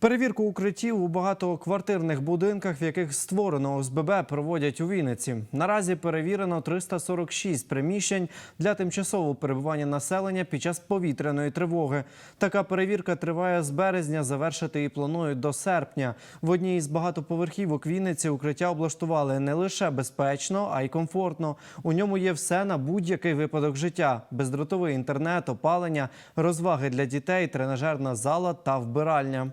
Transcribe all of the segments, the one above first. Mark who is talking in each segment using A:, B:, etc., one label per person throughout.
A: Перевірку укриттів у багатоквартирних будинках, в яких створено ОСББ, проводять у Вінниці. Наразі перевірено 346 приміщень для тимчасового перебування населення під час повітряної тривоги. Така перевірка триває з березня. Завершити її планують до серпня. В одній із багатоповерхівок Вінниці укриття облаштували не лише безпечно, а й комфортно. У ньому є все на будь-який випадок життя: бездротовий інтернет, опалення, розваги для дітей, тренажерна зала та вбиральня.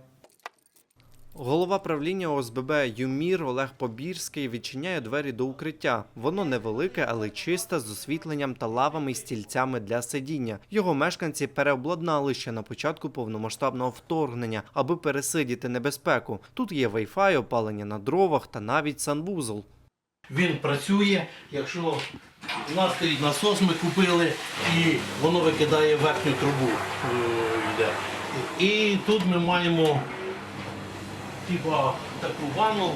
A: Голова правління ОСББ ЮМІР Олег Побірський відчиняє двері до укриття. Воно невелике, але чисте з освітленням та лавами й стільцями для сидіння. Його мешканці переобладнали ще на початку повномасштабного вторгнення, аби пересидіти небезпеку. Тут є Wi-Fi, опалення на дровах та навіть санвузол.
B: Він працює, якщо у нас насос, ми купили, і воно викидає верхню трубу. е. І тут ми маємо типа, таку ванну,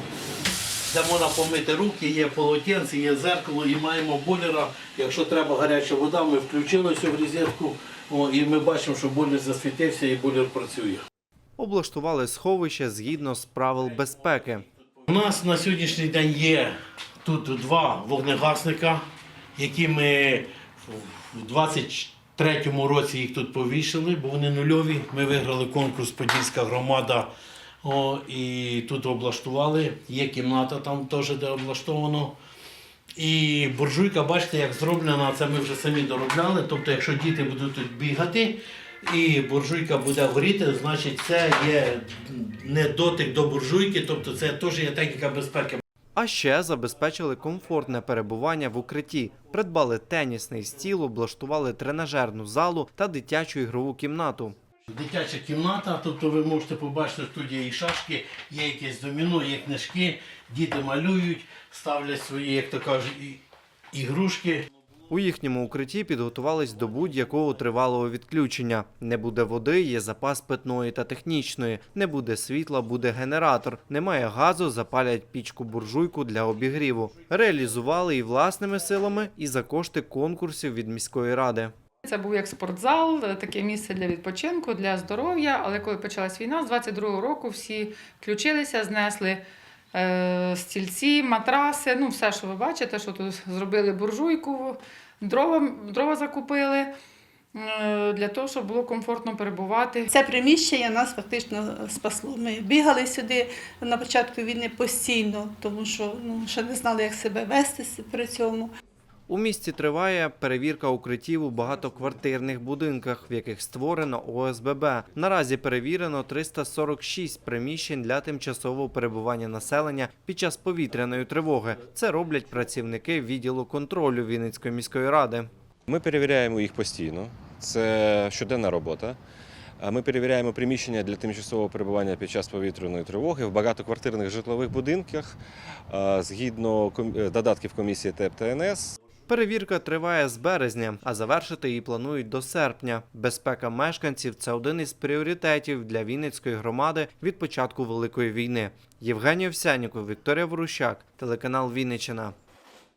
B: де можна помити руки, є полотенце, є зеркало і маємо бойлера. Якщо треба гаряча вода, ми включили цю в розетку о, і ми бачимо, що бойлер засвітився і бойлер працює.
A: Облаштували сховище згідно з правил безпеки.
B: У нас на сьогоднішній день є тут два вогнегасника, які ми в 23-му році їх тут повішали, бо вони нульові. Ми виграли конкурс Подільська громада. О, і тут облаштували. Є кімната там теж, де облаштовано. І буржуйка, бачите, як зроблена, це ми вже самі доробляли. Тобто, якщо діти будуть тут бігати, і буржуйка буде горіти, значить це є не дотик до буржуйки, тобто це теж є техніка безпеки.
A: А ще забезпечили комфортне перебування в укритті, придбали тенісний стіл, облаштували тренажерну залу та дитячу ігрову кімнату.
B: Дитяча кімната, тобто ви можете побачити, тут є і шашки, є якесь доміно, є книжки, діти малюють, ставлять свої, як то кажуть, ігрушки.
A: У їхньому укритті підготувались до будь-якого тривалого відключення. Не буде води, є запас питної та технічної. Не буде світла, буде генератор. Немає газу, запалять пічку буржуйку для обігріву. Реалізували і власними силами, і за кошти конкурсів від міської ради.
C: Це був як спортзал, таке місце для відпочинку, для здоров'я. Але коли почалась війна, з 22-го року всі включилися, знесли е, стільці, матраси, ну все, що ви бачите, що тут зробили буржуйку, дрова, дрова закупили е, для того, щоб було комфортно перебувати.
D: Це приміщення нас фактично спасло. Ми бігали сюди на початку війни постійно, тому що ну, ще не знали, як себе вести при цьому.
A: У місті триває перевірка укриттів у багатоквартирних будинках, в яких створено ОСББ. Наразі перевірено 346 приміщень для тимчасового перебування населення під час повітряної тривоги. Це роблять працівники відділу контролю Вінницької міської ради.
E: Ми перевіряємо їх постійно. Це щоденна робота. Ми перевіряємо приміщення для тимчасового перебування під час повітряної тривоги в багатоквартирних житлових будинках згідно е, додатків комісії ТЕП та НС.
A: Перевірка триває з березня, а завершити її планують до серпня. Безпека мешканців це один із пріоритетів для Вінницької громади від початку великої війни. Євгеній Овсяніков, Вікторія Ворущак, телеканал Вінниччина.